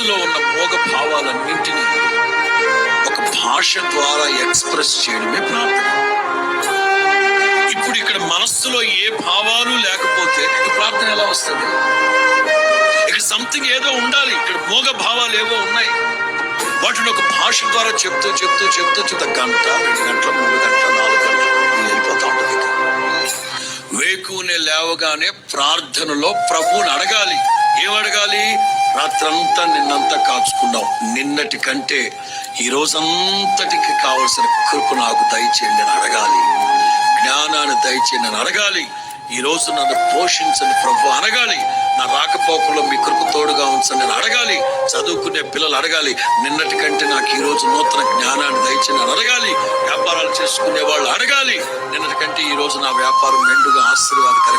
మనసులో ఉన్న భోగ భావాలన్నింటినీ ఒక భాష ద్వారా ఎక్స్ప్రెస్ చేయడమే ప్రార్థన. ఇప్పుడు ఇక్కడ మనస్సులో ఏ భావాలు లేకపోతే ప్రార్థన ఎలా వస్తుంది? ఇక్కడ సంథింగ్ ఏదో ఉండాలి. ఇక్కడ భోగ భావాలు ఏవో ఉన్నాయి. వాటిని ఒక భాష ద్వారా చెప్తూ చెప్తూ చెప్తూ చెప్తా గంట రెండు గంటల మూడు గంటల నాలుగు గంటలు వెళ్ళిపోతా ఉంటుంది వేకునే లేవగానే ప్రార్థనలో ప్రభువుని అడగాలి. ఏం అడగాలి? రాత్రంతా నిన్నంతా కాచుకున్నావు. నిన్నటి కంటే ఈ రోజంతటికి కావలసిన కృప నాకు దయచేయండి అని అడగాలి. జ్ఞానాన్ని దయచేయండి అని అడగాలి. ఈ రోజు నన్ను పోషించని ప్రభు అనగాలి నా రాకపోకలో మీ కృప తోడుగా ఉంచండి నేను అడగాలి. చదువుకునే పిల్లలు అడగాలి. నిన్నటి కంటే నాకు ఈరోజు నూతన జ్ఞానాన్ని దయచేయండి అని అడగాలి. వ్యాపారాలు చేసుకునే వాళ్ళు అడగాలి. నిన్నటి కంటే ఈరోజు నా వ్యాపారం మెండుగా ఆశీర్వాదకరం